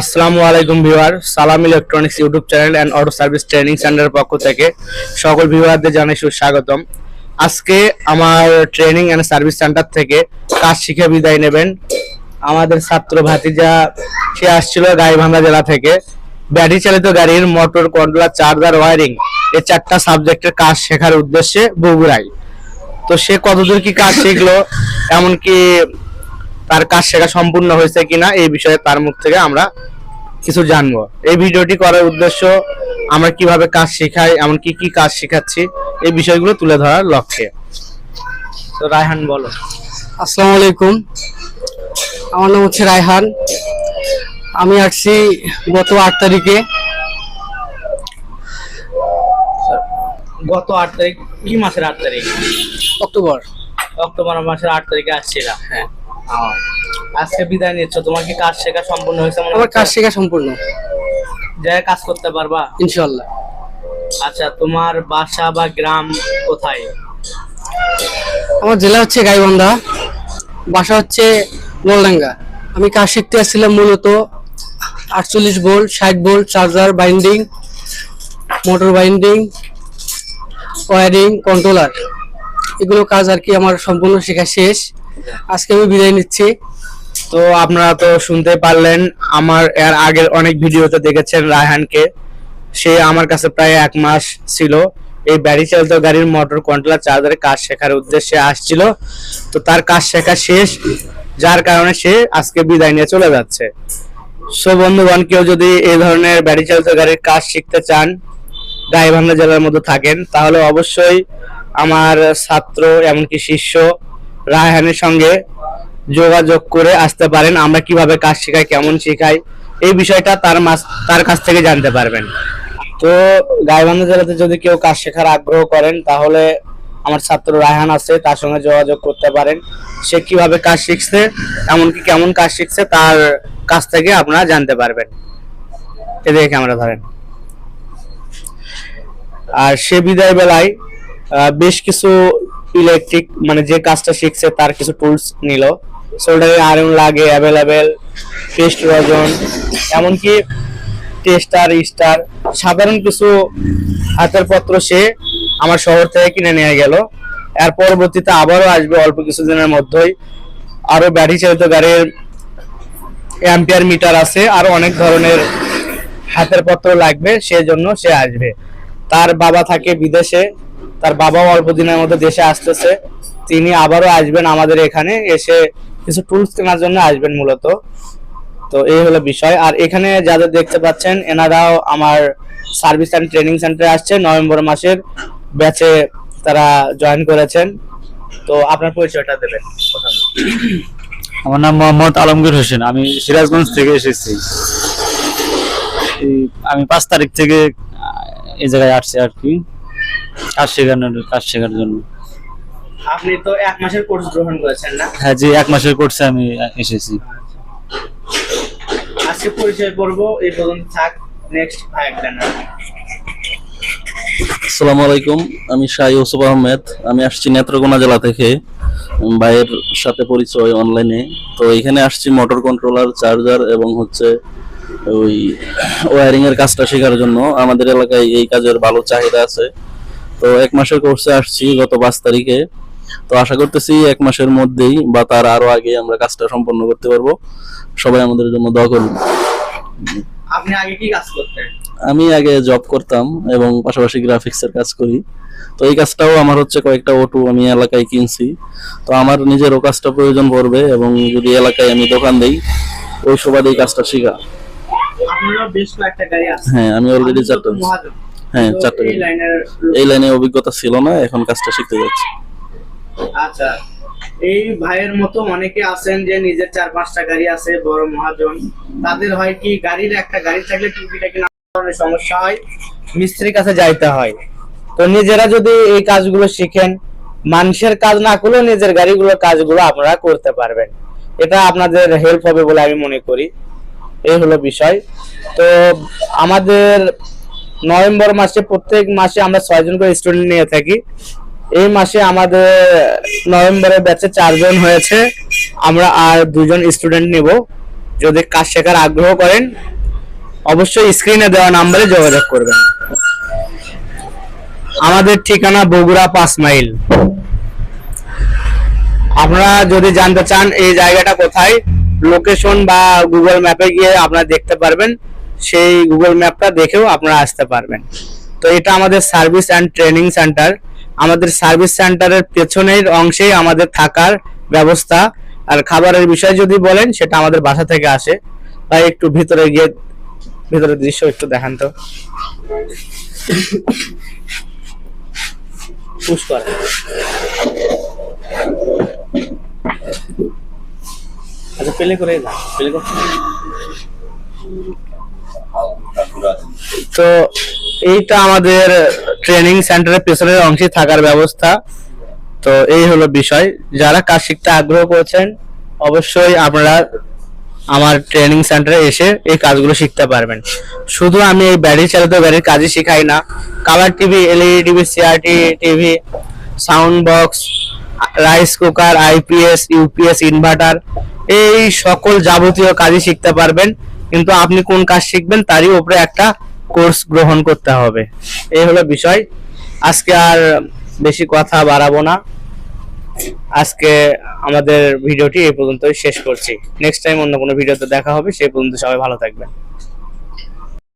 আসসালামু আলাইকুম viewer, Salam electronics YouTube channel and auto service training সেন্টারের পক্ষ থেকে সকল ভিউয়ারদের জানাই সুস্বাগতম। আজকে আমার ট্রেনিং অ্যান্ড সার্ভিস সেন্টার থেকে কাজ শিখে বিদায় নেবেন। আমাদের ছাত্র ভাতিজা, সে আসছিল গাইবান্ধা জেলা থেকে। ব্যাটারি চালিত গাড়ির মোটর কন্ট্রোলার চার্জার ওয়ারিং এই চারটা সাবজেক্টের কাজ শেখার উদ্দেশ্যে বগুড়ায়। তো সে কতদূর কি কাজ শিখলো, এমনকি তার কাজ শেখা সম্পূর্ণ হয়েছে কিনা এই বিষয়ে তার মুখ থেকে আমরা কিছু জানব। এই ভিডিওটি করার উদ্দেশ্য আমরা কীভাবে কাজ শেখাই এমনকি কি কাজ শেখাচ্ছি এই বিষয়গুলো তুলে ধরার লক্ষ্যে। তো রায়হান বলো। আসসালামু আলাইকুম। আমার নাম হচ্ছে রায়হান। আমি আসছি গত আট তারিখে। গত আট তারিখ কি মাসের আট তারিখ? অক্টোবর। অক্টোবর মাসের আট তারিখে আসছিলাম। হ্যাঁ। আজকে বিদায় নিচ্ছ। তোমার কি কাজ শেখা সম্পূর্ণ হয়েছে আমার? কাজ শেখা সম্পূর্ণ। জায়গায় কাজ করতে পারবা। ইনশাল্লাহ আচ্ছা তোমার বাসা বা গ্রাম কোথায়? আমার জেলা হচ্ছে গাইবান্ধা বাসা হচ্ছে নলডাঙ্গা আমি কাজ শিখতে আসছিলাম মূলত আটচল্লিশ ভোল্ট ষাট volt charger binding motor binding wiring controller. এগুলো কাজ আর কি আমার সম্পূর্ণ শেখা শেষ। আজকে আমি বিদায় নিচ্ছি। তো আপনারা তো শুনতে পারলেন, আমার এর আগের অনেক ভিডিওতে দেখেছেন রায়হানকে। সে আমার কাছে প্রায় এক মাস ছিল। এই ব্যাটারি চালিত গাড়ির মোটর কন্ট্রোলার চার্জারের কাজ শেখার উদ্দেশ্যে আসছিল। তো তার কাজ শেখা শেষ, যার কারণে সে আজকে বিদায় নিয়ে চলে যাচ্ছে। সো বন্ধুগণ, কেউ যদি এই ধরনের ব্যাটারি চালিত গাড়ির কাজ শিখতে চান, গাইবান্ধা জেলার মধ্যে থাকেন, তাহলে অবশ্যই আমার ছাত্র এমনকি শিষ্য রায়হানের সঙ্গে যোগাযোগ করে আসতে পারেন। আমরা কীভাবে কাজ শেখাই, কেমন শেখাই, এই বিষয়টা তার তার কাছ থেকে জানতে পারবেন। তো গাইবান্ধা জেলাতে যদি কেউ কাজ শেখার আগ্রহ করেন, তাহলে আমার ছাত্র রায়হান আছে, তার সঙ্গে যোগাযোগ করতে পারেন। সে কীভাবে কাজ শিখছে, এমনকি কেমন কাজ শিখছে, তার কাছ থেকে আপনারা জানতে পারবেন। এদিকে ক্যামেরা ধরেন। আর সে বিদায় বেলায় বেশ কিছু ইলেকট্রিক মানে যে কাজটা শিখছে তার কিছু টুলস নিল। সোল্ডারিং আয়রন লাগে অ্যাভেলেবেল পেস্ট রজন, এমনকি টেস্টার স্টার সাধারণ কিছু হাতের পত্র সে আমার শহর থেকে কিনে নিয়ে গেল। এর পরবর্তীতে আবারও আসবে অল্প কিছুদিনের মধ্যেই। আরও ব্যাটারি চালিত গাড়ির অ্যাম্পিয়ার মিটার আছে, আরও অনেক ধরনের হাতের পত্র লাগবে, সেজন্য সে আসবে। তার বাবা থাকে বিদেশে। তার বাবাও অল্প দিনের মধ্যে দেশে আসতেছে। তিনি আবারও আসবেন আমাদের এখানে, এসে কিছু টুলস কেনার জন্য আসবেন মূলত। তো এই হলো বিষয়। আর এখানে যাদের দেখতে পাচ্ছেন, এনারাও আমার সার্ভিস অ্যান্ড ট্রেনিং সেন্টারে আসছে। নভেম্বর মাসের ব্যাচে তারা জয়েন করেছেন। তো আপনার পরিচয়টা দেবেন আমার নাম মোহাম্মদ আলমগীর হোসেন। আমি সিরাজগঞ্জ থেকে এসেছি। আমি পাঁচ তারিখ থেকে এই জায়গায় আসছি আর কি। কাজ শেখানোর কাজ শেখার জন্য। আপনি তো এক মাসের কোর্স গ্রহণ করেছেন না? হ্যাঁ জি এক মাসের কোর্সে আমি এসেছি। আজকে পরিচয় করব এই পর্যন্ত থাক নেক্সট জানার আসসালামু আলাইকুম আমি শাহ ইউসুফ আহমেদ। আমি আসছি নেত্রকোনা জেলা থেকে ভাইয়ের সাথে পরিচয় অনলাইনে তো এখানে আসছি মোটর কন্ট্রোলার চার্জার এবং হচ্ছে ওই ওয়ারিং এর কাজটা শেখার জন্য। আমাদের এলাকায় এই কাজের ভালো চাহিদা আছে। তো এক মাসের কোর্সে আসছি গত পাঁচ তারিখে। তো আশা করতেছি এক মাসের মধ্যেই বা তার আরও আগে আমরা কাজটা সম্পন্ন করতে পারব। সবাই আমাদের জন্য দোয়া করুন। আপনি আগে কি কাজ করতেন? আমি আগে জব করতাম এবং পাশাপাশি গ্রাফিক্সের কাজ করি। তো এই কাজটাও আমার হচ্ছে কয়েকটা অটো আমি এলাকায় কিনছি। তো আমার নিজেরও কাজটা প্রয়োজন পড়বে এবং যদি এলাকায় আমি দোকান দেই ওই সুবাদে এই কাজটা শেখা। হ্যাঁ আমি অলরেডি চারটা। হ্যাঁ তো এই লাইনে অভিজ্ঞতা ছিল না এখন কাজটা শিখতে যাচ্ছি। আচ্ছা এই ভাইয়ের মতো অনেকে আছেন যে নিজের চার পাঁচটা গাড়ি আছে বড় মহাজন। তাদের হয় কি গাড়ির একটা গাড়ি থাকলে ধরনের সমস্যা হয় মিস্ত্রির কাছে যাইতে হয়। তো নিজেরা যদি এই কাজগুলো শিখেন মানুষের কাজ না করলেও নিজের গাড়িগুলোর কাজগুলো আপনারা করতে পারবেন। এটা আপনাদের হেল্প হবে বলে আমি মনে করি। এই হলো বিষয়। তো আমাদের নভেম্বর মাসে, প্রত্যেক মাসে আমরা ছয়জন করে স্টুডেন্ট নিয়ে থাকি। এই মাসে আমাদের নভেম্বরের ব্যাচে চারজন হয়েছে। আমরা আর দুজন স্টুডেন্ট নিব। যদি কাজ শেখার আগ্রহ করেন, অবশ্যই স্ক্রিনে দেওয়া নাম্বারে যোগাযোগ করবেন। আমাদের ঠিকানা বগুড়া পাঁচ মাইল। আপনারা যদি জানতে চান এই জায়গাটা কোথায় লোকেশন বা গুগল ম্যাপে গিয়ে আপনারা দেখতে পারবেন। সেই গুগল ম্যাপটা দেখেও আপনারা আসতে পারবেন। তো এটা আমাদের সার্ভিস অ্যান্ড ট্রেনিং সেন্টার আমাদের সার্ভিস সেন্টারের পেছনের অংশেই আমাদের থাকার ব্যবস্থা। আর খাবারের বিষয় যদি বলেন, সেটা আমাদের বাসা থেকে আসে। তাই একটু ভিতরে গিয়ে, ভিতরের দৃশ্য একটু দেখান তো। আচ্ছা পেলে করে না পেলে কর। তো এইটা আমাদের ট্রেনিং সেন্টারের পেছনের অংশে থাকার ব্যবস্থা। তো এই হলো বিষয়। যারা কাজ শিখতে আগ্রহ করছেন, অবশ্যই আপনারা আমার ট্রেনিং সেন্টারে এসে এই কাজগুলো শিখতে পারবেন। শুধু আমি এই ব্যাটারি চালিত গাড়ির কাজই শেখাই না। Colour TV LED TV CRT TV sound box rice cooker IPS UPS inverter এই সকল যাবতীয় কাজই শিখতে পারবেন। কিন্তু আপনি কোন কাজ শিখবেন তারই উপরে একটা কোর্স গ্রহণ করতে হবে। এই হলো বিষয়। আজকে আর বেশি কথা বাড়াবো না। আজকে আমাদের ভিডিওটি এই পর্যন্তই শেষ করছি। নেক্সট টাইম অন্য কোনো ভিডিওতে দেখা হবে, সেই পর্যন্ত সবাই ভালো থাকবেন।